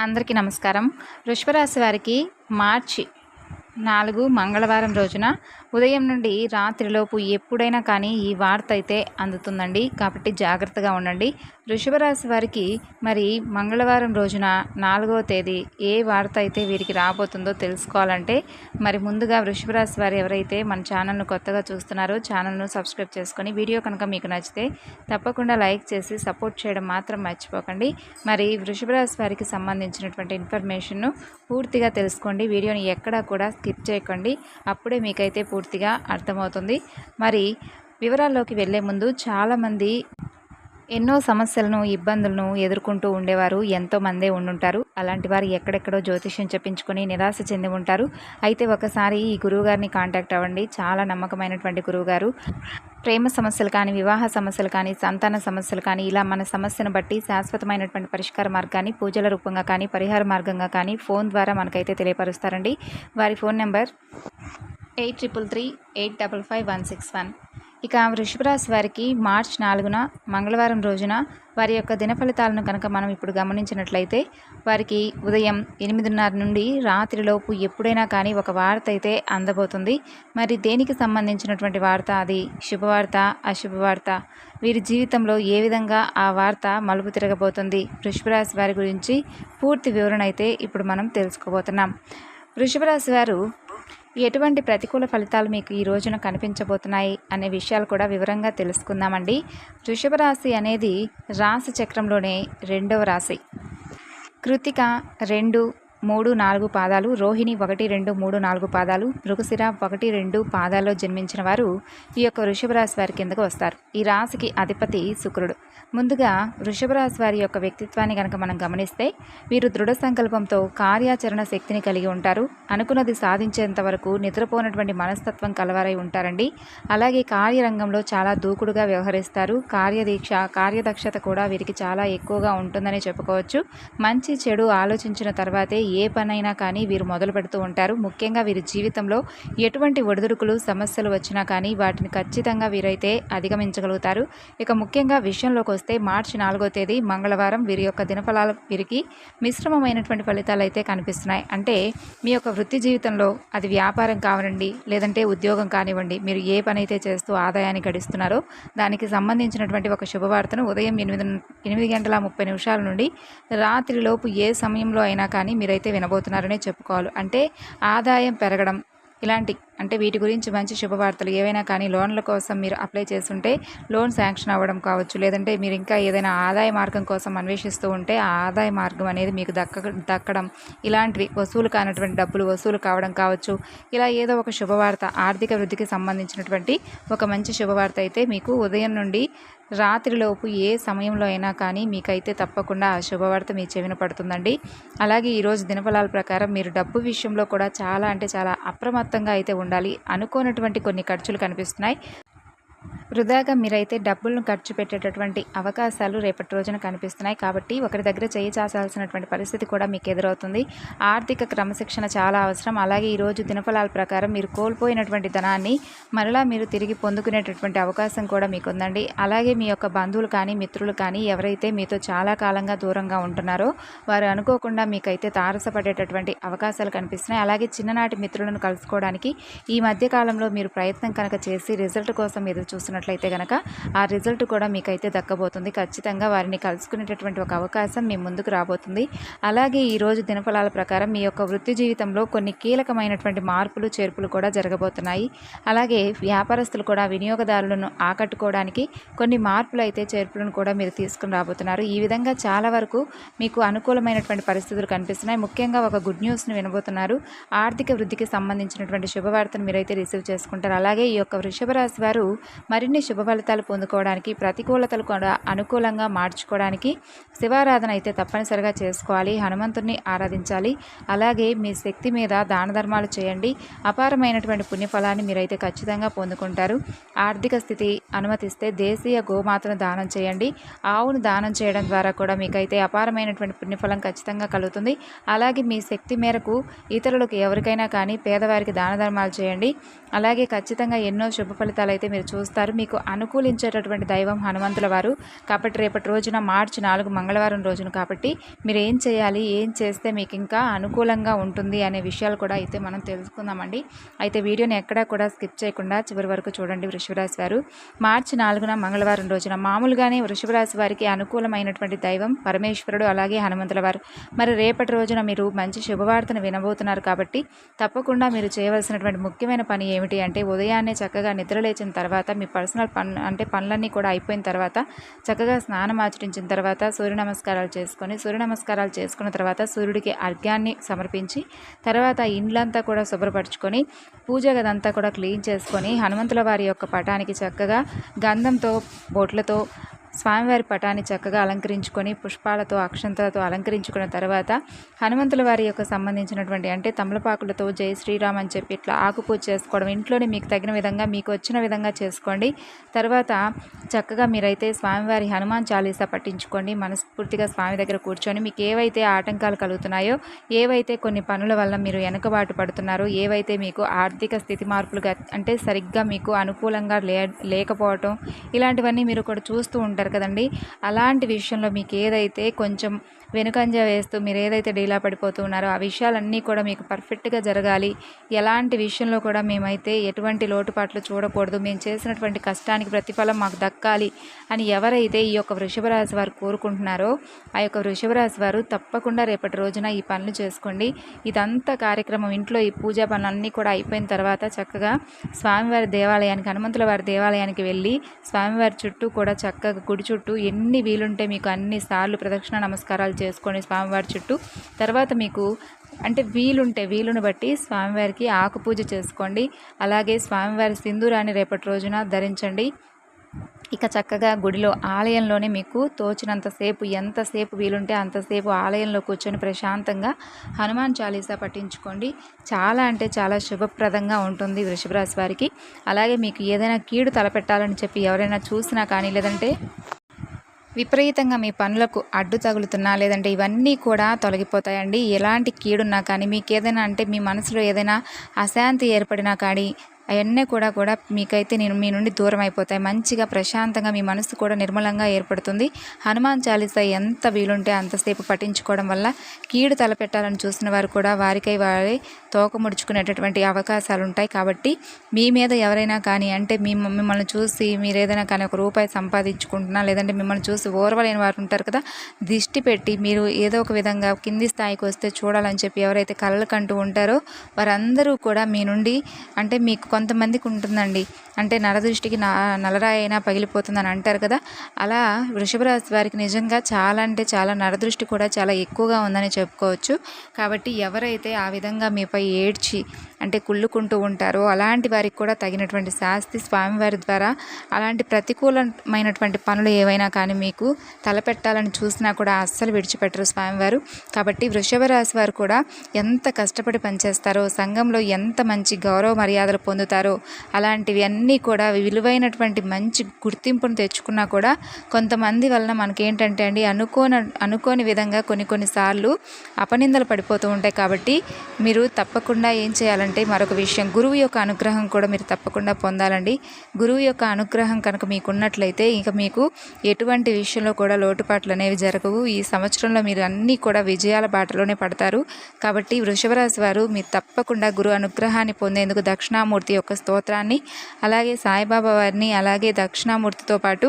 అందరికీ నమస్కారం. వృషభరాశి వారికి మార్చి నాలుగు మంగళవారం రోజున ఉదయం నుండి రాత్రిలోపు ఎప్పుడైనా కానీ ఈ వార్త అయితే అందుతుందండి. కాబట్టి జాగ్రత్తగా ఉండండి. వృషభరాశి వారికి మరి మంగళవారం రోజున నాలుగవ తేదీ ఏ వార్త అయితే వీరికి రాబోతుందో తెలుసుకోవాలంటే మరి ముందుగా వృషభరాశి వారు ఎవరైతే మన ఛానల్ను కొత్తగా చూస్తున్నారో ఛానల్ను సబ్స్క్రైబ్ చేసుకొని వీడియో కనుక మీకు నచ్చితే తప్పకుండా లైక్ చేసి సపోర్ట్ చేయడం మాత్రం మర్చిపోకండి. మరి వృషభరాశి వారికి సంబంధించినటువంటి ఇన్ఫర్మేషన్ను పూర్తిగా తెలుసుకోండి. వీడియోని ఎక్కడా కూడా స్కిప్ చేయకండి. అప్పుడే మీకైతే పూర్తిగా అర్థమవుతుంది. మరి వివరాల్లోకి వెళ్ళే ముందు చాలామంది ఎన్నో సమస్యలను ఇబ్బందులను ఎదుర్కొంటూ ఉండేవారు. ఎంతో మందే ఉండుంటారు. అలాంటి వారు ఎక్కడెక్కడో జ్యోతిష్యం చెప్పించుకొని నిరాశ చెంది ఉంటారు. అయితే ఒకసారి ఈ గురువుగారిని కాంటాక్ట్ అవ్వండి. చాలా నమ్మకమైనటువంటి గురువుగారు. ప్రేమ సమస్యలు కానీ వివాహ సమస్యలు కానీ సంతాన సమస్యలు కానీ ఇలా మన సమస్యను బట్టి శాశ్వతమైనటువంటి పరిష్కార మార్గాన్ని పూజల రూపంగా కానీ పరిహార మార్గంగా కానీ ఫోన్ ద్వారా మనకైతే తెలియపరుస్తారండి. వారి phone number eight triple three eight double five one six one. ఇక వృషభ రాశి వారికి మార్చ్ నాలుగున మంగళవారం రోజున వారి యొక్క దిన ఫలితాలను కనుక మనం ఇప్పుడు గమనించినట్లయితే వారికి ఉదయం ఎనిమిదిన్నర నుండి రాత్రిలోపు ఎప్పుడైనా కానీ ఒక వార్త అయితే అందబోతుంది. మరి దేనికి సంబంధించినటువంటి వార్త అది? శుభవార్త అశుభవార్త? వీరి జీవితంలో ఏ విధంగా ఆ వార్త మలుపు తిరగబోతుంది? వృషభ రాశి వారి గురించి పూర్తి వివరణ అయితే ఇప్పుడు మనం తెలుసుకోబోతున్నాం. వృషభ రాశి వారు ఎటువంటి ప్రతికూల ఫలితాలు మీకు ఈ రోజున కనిపించబోతున్నాయి అనే విషయాలు కూడా వివరంగా తెలుసుకుందామండి. వృషభ రాశి అనేది రాశి చక్రంలోనే రెండవ రాశి. కృతిక రెండు మూడు నాలుగు పాదాలు రోహిణి ఒకటి రెండు మూడు నాలుగు పాదాలు మృగశిర ఒకటి రెండు పాదాల్లో జన్మించిన వారు ఈ యొక్క వృషభ రాశి వారి కిందకు వస్తారు. ఈ రాశికి అధిపతి శుక్రుడు. ముందుగా వృషభ రాశి వారి యొక్క వ్యక్తిత్వాన్ని కనుక మనం గమనిస్తే వీరు దృఢ సంకల్పంతో కార్యాచరణ శక్తిని కలిగి ఉంటారు. అనుకున్నది సాధించేంత వరకు నిద్రపోనటువంటి మనస్తత్వం కలవారై ఉంటారండి. అలాగే కార్యరంగంలో చాలా దూకుడుగా వ్యవహరిస్తారు. కార్యదీక్ష కార్యదక్షత కూడా వీరికి చాలా ఎక్కువగా ఉంటుందని చెప్పుకోవచ్చు. మంచి చెడు ఆలోచించిన తర్వాతే ఏ పనైనా కానీ వీరు మొదలు పెడుతూ ఉంటారు. ముఖ్యంగా వీరి జీవితంలో ఎటువంటి ఒడిదుడుకులు సమస్యలు వచ్చినా కానీ వాటిని ఖచ్చితంగా వీరైతే అధిగమించగలుగుతారు. ఇక ముఖ్యంగా విషయంలోకి వస్తే మార్చి నాలుగో తేదీ మంగళవారం వీరి యొక్క దినఫలాలు వీరికి మిశ్రమమైనటువంటి ఫలితాలు అయితే కనిపిస్తున్నాయి. అంటే మీ యొక్క వృత్తి జీవితంలో అది వ్యాపారం కావనండి లేదంటే ఉద్యోగం కానివ్వండి మీరు ఏ పని అయితే చేస్తూ ఆదాయాన్ని గడిస్తున్నారో దానికి సంబంధించినటువంటి ఒక శుభవార్తను ఉదయం ఎనిమిది ఎనిమిది గంటల ముప్పై నిమిషాల నుండి రాత్రిలోపు ఏ సమయంలో అయినా కానీ మీరైతే అయితే వినబోతున్నారనే చెప్పుకోవాలి. అంటే ఆదాయం పెరగడం ఇలాంటి అంటే వీటి గురించి మంచి శుభవార్తలు ఏవైనా కానీ లోన్ల కోసం మీరు అప్లై చేస్తుంటే లోన్ శాంక్షన్ అవ్వడం కావచ్చు. లేదంటే మీరు ఇంకా ఏదైనా ఆదాయ మార్గం కోసం అన్వేషిస్తూ ఉంటే ఆ ఆదాయ మార్గం అనేది మీకు దక్క దక్కడం ఇలాంటివి వసూలు కానటువంటి డబ్బులు వసూలు కావడం కావచ్చు. ఇలా ఏదో ఒక శుభవార్త ఆర్థిక వృద్ధికి సంబంధించినటువంటి ఒక మంచి శుభవార్త అయితే మీకు ఉదయం నుండి రాత్రిలోపు ఏ సమయంలో అయినా కానీ మీకైతే తప్పకుండా ఆ శుభవార్త మీ చెవిన పడుతుందండి. అలాగే ఈరోజు దినఫలాల ప్రకారం మీరు డబ్బు విషయంలో కూడా చాలా అంటే చాలా అప్రమత్తంగా అయితే ఉండాలి. అనుకోనటువంటి కొన్ని ఖర్చులు కనిపిస్తున్నాయి. వృధాగా మీరైతే డబ్బులను ఖర్చు పెట్టేటటువంటి అవకాశాలు రేపటి రోజున కనిపిస్తున్నాయి. కాబట్టి ఒకరి దగ్గర చేయి చాచాల్సినటువంటి పరిస్థితి కూడా మీకు ఎదురవుతుంది. ఆర్థిక క్రమశిక్షణ చాలా అవసరం. అలాగే ఈరోజు దినఫలాల ప్రకారం మీరు కోల్పోయినటువంటి ధనాన్ని మరలా మీరు తిరిగి పొందుకునేటటువంటి అవకాశం కూడా మీకు ఉందండి అలాగే మీ యొక్క బంధువులు కానీ మిత్రులు కానీ ఎవరైతే మీతో చాలా కాలంగా దూరంగా ఉంటున్నారో వారు అనుకోకుండా మీకైతే తారసపడేటటువంటి అవకాశాలు కనిపిస్తున్నాయి. అలాగే చిన్ననాటి మిత్రులను కలుసుకోవడానికి ఈ మధ్య కాలంలో మీరు ప్రయత్నం కనుక చేసి రిజల్ట్ కోసం ఎదురు చేసుకున్నట్లయితే కనుక ఆ రిజల్ట్ కూడా మీకైతే దక్కబోతుంది. ఖచ్చితంగా వారిని కలుసుకునేటటువంటి ఒక అవకాశం మీ ముందుకు రాబోతుంది. అలాగే ఈరోజు దినఫలాల ప్రకారం మీ యొక్క వృత్తి జీవితంలో కొన్ని కీలకమైనటువంటి మార్పులు చేర్పులు కూడా జరగబోతున్నాయి. అలాగే వ్యాపారస్తులు కూడా వినియోగదారులను ఆకట్టుకోవడానికి కొన్ని మార్పులు అయితే చేర్పులను కూడా మీరు తీసుకుని రాబోతున్నారు. ఈ విధంగా చాలా వరకు మీకు అనుకూలమైనటువంటి పరిస్థితులు కనిపిస్తున్నాయి. ముఖ్యంగా ఒక గుడ్ న్యూస్ని వినబోతున్నారు. ఆర్థిక వృద్ధికి సంబంధించినటువంటి శుభవార్తను మీరైతే రిసీవ్ చేసుకుంటారు. అలాగే ఈ యొక్క వృషభ రాశి వారు మరిన్ని శుభ ఫలితాలు పొందుకోవడానికి ప్రతికూలతలు కూడా అనుకూలంగా మార్చుకోవడానికి శివారాధన అయితే తప్పనిసరిగా చేసుకోవాలి. హనుమంతుడిని ఆరాధించాలి. అలాగే మీ శక్తి మీద దాన ధర్మాలు చేయండి. అపారమైనటువంటి పుణ్యఫలాన్ని మీరైతే ఖచ్చితంగా పొందుకుంటారు. ఆర్థిక స్థితి అనుమతిస్తే దేశీయ గోమాతను దానం చేయండి. ఆవును దానం చేయడం ద్వారా కూడా మీకైతే అపారమైనటువంటి పుణ్యఫలం ఖచ్చితంగా కలుగుతుంది. అలాగే మీ శక్తి మేరకు ఇతరులకు ఎవరికైనా కానీ పేదవారికి దాన ధర్మాలు చేయండి. అలాగే ఖచ్చితంగా ఎన్నో శుభ ఫలితాలు అయితే మీరు చూస్తారు. మీకు అనుకూలించేటటువంటి దైవం హనుమంతుల వారు. కాబట్టి రేపటి రోజున మార్చి నాలుగు మంగళవారం రోజున కాబట్టి మీరు ఏం చేయాలి ఏం చేస్తే మీకు ఇంకా అనుకూలంగా ఉంటుంది అనే విషయాలు కూడా అయితే మనం తెలుసుకుందామండి. అయితే వీడియోని ఎక్కడా కూడా స్కిప్ చేయకుండా చివరి వరకు చూడండి వృషభరాశి వారు. మార్చి నాలుగున మంగళవారం రోజున మామూలుగానే వృషభరాశి వారికి అనుకూలమైనటువంటి దైవం పరమేశ్వరుడు అలాగే హనుమంతుల వారు. మరి రేపటి రోజున మీరు మంచి శుభవార్తను వినబోతున్నారు కాబట్టి తప్పకుండా మీరు చేయవలసినటువంటి ముఖ్యమైన పని ఏమిటి అంటే ఉదయాన్నే చక్కగా నిద్రలేచిన తర్వాత మీ పర్సనల్ పన్ అంటే పనులన్నీ కూడా అయిపోయిన తర్వాత చక్కగా స్నానం ఆచరించిన తర్వాత సూర్య నమస్కారాలు చేసుకొని సూర్య నమస్కారాలు చేసుకున్న తర్వాత సూర్యుడికి అర్ఘ్యాన్ని సమర్పించి తర్వాత ఇండ్లంతా కూడా శుభ్రపరచుకొని పూజ గదంతా కూడా క్లీన్ చేసుకొని హనుమంతుల వారి యొక్క పటానికి చక్కగా గంధంతో బొట్లతో స్వామివారి పటాన్ని చక్కగా అలంకరించుకొని పుష్పాలతో అక్షంతలతో అలంకరించుకున్న తర్వాత హనుమంతుల వారి యొక్క సంబంధించినటువంటి అంటే తమలపాకులతో జై శ్రీరామ్ అని చెప్పి ఇట్లా ఆకుపూజ చేసుకోవడం ఇంట్లోనే మీకు తగిన విధంగా మీకు వచ్చిన విధంగా చేసుకోండి. తర్వాత చక్కగా మీరైతే స్వామివారి హనుమాన్ చాలీసా పట్టించుకోండి. మనస్ఫూర్తిగా స్వామి దగ్గర కూర్చొని మీకు ఏవైతే ఆటంకాలు కలుగుతున్నాయో ఏవైతే కొన్ని పనుల వల్ల మీరు వెనుకబాటు పడుతున్నారో ఏవైతే మీకు ఆర్థిక స్థితి మార్పులుగా అంటే సరిగ్గా మీకు అనుకూలంగా లే లేకపోవటం ఇలాంటివన్నీ మీరు కూడా చూస్తూ ఉంటారు కదండి. అలాంటి విషయంలో మీకు ఏదైతే కొంచెం వెనుకంజ వేస్తూ మీరు ఏదైతే డీలా పడిపోతూ ఉన్నారో ఆ విషయాలన్నీ కూడా మీకు పర్ఫెక్ట్గా జరగాలి. ఎలాంటి విషయంలో కూడా మేమైతే ఎటువంటి లోటుపాట్లు చూడకూడదు. మేము చేసినటువంటి కష్టానికి ప్రతిఫలం మాకు దక్కాలి అని ఎవరైతే ఈ యొక్క వృషభ రాశి వారు కోరుకుంటున్నారో ఆ యొక్క వృషభ రాశి వారు తప్పకుండా రేపటి రోజున ఈ పనులు చేసుకోండి. ఇదంతా కార్యక్రమం ఇంట్లో ఈ పూజా పనులన్నీ కూడా అయిపోయిన తర్వాత చక్కగా స్వామివారి దేవాలయానికి హనుమంతుల వారి దేవాలయానికి వెళ్ళి స్వామివారి చుట్టూ కూడా చక్కగా గుడి చుట్టూ ఎన్ని వీలుంటే మీకు అన్ని సార్లు ప్రదక్షిణ నమస్కారాలు చేసుకొని స్వామివారి చుట్టూ. తర్వాత మీకు అంటే వీలుంటే వీలును బట్టి స్వామివారికి ఆకు పూజ చేసుకోండి. అలాగే స్వామివారి సింధూరాన్ని రేపటి రోజున ధరించండి. ఇక చక్కగా గుడిలో ఆలయంలోనే మీకు తోచినంతసేపు ఎంతసేపు వీలుంటే అంతసేపు ఆలయంలో కూర్చొని ప్రశాంతంగా హనుమాన్ చాలీసా పట్టించుకోండి చాలా అంటే చాలా శుభప్రదంగా ఉంటుంది వృషభరాశి వారికి. అలాగే మీకు ఏదైనా కీడు తలపెట్టాలని చెప్పి ఎవరైనా చూసినా కానీ లేదంటే విపరీతంగా మీ పనులకు అడ్డు తగులుతున్నా లేదంటే ఇవన్నీ కూడా తొలగిపోతాయండి. ఎలాంటి కీడున్నా కానీ మీకు ఏదైనా అంటే మీ మనసులో ఏదైనా అశాంతి ఏర్పడినా కానీ అవన్నీ కూడా కూడా మీకైతే నేను మీ నుండి దూరం అయిపోతాయి. మంచిగా ప్రశాంతంగా మీ మనసు కూడా నిర్మలంగా ఏర్పడుతుంది. హనుమాన్ చాలీసా ఎంత వీలుంటే అంతసేపు పఠించుకోవడం వల్ల కీడు తలపెట్టాలని చూసిన వారు కూడా వారికై వారి తోక ముడుచుకునేటటువంటి అవకాశాలు ఉంటాయి. కాబట్టి మీ మీద ఎవరైనా కానీ అంటే మీ మిమ్మల్ని చూసి మీరు ఏదైనా కానీ ఒక రూపాయి సంపాదించుకుంటున్నా లేదంటే మిమ్మల్ని చూసి ఓర్వలేని వారు ఉంటారు కదా దిష్టి పెట్టి మీరు ఏదో ఒక విధంగా కింది స్థాయికి వస్తే చూడాలని చెప్పి ఎవరైతే కళ్ళకంటూ ఉంటారో వారందరూ కూడా మీ నుండి అంటే మీకు కొంతమందికి ఉంటుందండి. అంటే నరదృష్టికి నా నలరాయి అయినా పగిలిపోతుందని అంటారు కదా. అలా వృషభ రాశి వారికి నిజంగా చాలా అంటే చాలా నరదృష్టి కూడా చాలా ఎక్కువగా ఉందని చెప్పుకోవచ్చు. కాబట్టి ఎవరైతే ఆ విధంగా మీపై ఏడ్చి అంటే కుళ్ళుకుంటూ ఉంటారో. అలాంటి వారికి కూడా తగినటువంటి శాస్తి స్వామివారి ద్వారా అలాంటి ప్రతికూలమైనటువంటి పనులు ఏవైనా కానీ మీకు తలపెట్టాలని చూసినా కూడా అస్సలు విడిచిపెట్టరు స్వామివారు. కాబట్టి వృషభ రాశి వారు కూడా ఎంత కష్టపడి పనిచేస్తారో సంఘంలో ఎంత మంచి గౌరవ మర్యాదలు పొందుతారో అలాంటివి అన్నీ కూడా విలువైనటువంటి మంచి గుర్తింపును తెచ్చుకున్నా కూడా కొంతమంది వలన మనకేంటంటే అండి అనుకోని అనుకోని విధంగా కొన్ని కొన్నిసార్లు అపనిందలు పడిపోతూ ఉంటాయి. కాబట్టి మీరు తప్పకుండా ఏం చేయాలంటే అంటే మరొక విషయం. గురువు యొక్క అనుగ్రహం కూడా మీరు తప్పకుండా పొందాలండి. గురువు యొక్క అనుగ్రహం కనుక మీకు ఉన్నట్లయితే ఇంకా మీకు ఎటువంటి విషయంలో కూడా లోటుపాట్లు అనేవి జరగవు. ఈ సంవత్సరంలో మీరు అన్నీ కూడా విజయాల బాటలోనే పడతారు. కాబట్టి వృషభరాశి వారు మీరు తప్పకుండా గురు అనుగ్రహాన్ని పొందేందుకు దక్షిణామూర్తి యొక్క స్తోత్రాన్ని అలాగే సాయిబాబా వారిని అలాగే దక్షిణామూర్తితో పాటు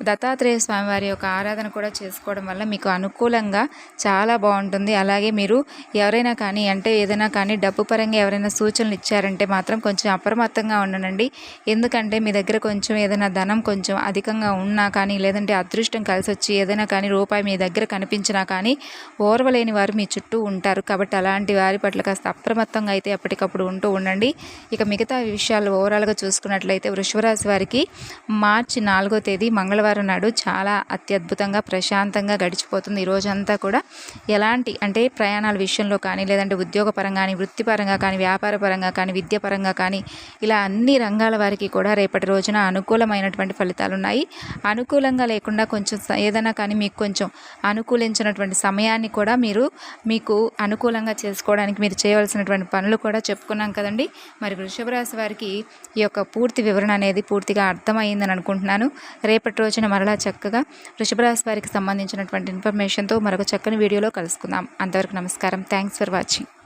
దత్తాత్రేయ స్వామివారి యొక్క ఆరాధన కూడా చేసుకోవడం వల్ల మీకు అనుకూలంగా చాలా బాగుంటుంది. అలాగే మీరు ఎవరైనా కానీ అంటే ఏదైనా కానీ డబ్బు పరంగా ఎవరైనా సూచనలు ఇచ్చారంటే మాత్రం కొంచెం అప్రమత్తంగా ఉండనండి ఎందుకంటే మీ దగ్గర కొంచెం ఏదైనా ధనం కొంచెం అధికంగా ఉన్నా కానీ లేదంటే అదృష్టం కలిసి వచ్చి ఏదైనా కానీ రూపాయి మీ దగ్గర కనిపించినా కానీ ఓర్వలేని వారు మీ చుట్టూ ఉంటారు. కాబట్టి అలాంటి వారి పట్ల కాస్త అప్రమత్తంగా అయితే ఎప్పటికప్పుడు ఉంటూ ఉండండి. ఇక మిగతా విషయాలు ఓవరాల్గా చూసుకున్నట్లయితే వృషభరాశి వారికి మార్చి నాలుగో తేదీ మంగళవారం మంగళవారం నాడు చాలా అత్యద్భుతంగా ప్రశాంతంగా గడిచిపోతుంది. ఈ రోజంతా కూడా ఎలాంటి అంటే ప్రయాణాల విషయంలో కానీ లేదంటే ఉద్యోగపరంగా కానీ వృత్తిపరంగా కానీ వ్యాపార పరంగా కానీ విద్యాపరంగా కానీ ఇలా అన్ని రంగాల వారికి కూడా రేపటి రోజున అనుకూలమైనటువంటి ఫలితాలు ఉన్నాయి అనుకూలంగా లేకుండా కొంచెం ఏదైనా కానీ మీకు కొంచెం అనుకూలించినటువంటి సమయాన్ని కూడా మీరు మీకు అనుకూలంగా చేసుకోవడానికి మీరు చేయవలసినటువంటి పనులు కూడా చెప్పుకున్నాం కదండి. మరి వృషభ రాశి వారికి ఈ యొక్క పూర్తి వివరణ అనేది పూర్తిగా అర్థమైందని అనుకుంటున్నాను. రేపటి రోజున మరలా చక్కగా వృషభరాశి వారికి సంబంధించినటువంటి ఇన్ఫర్మేషన్తో మరొక చక్కని వీడియోలో కలుసుకుందాం. అంతవరకు నమస్కారం. Thanks for watching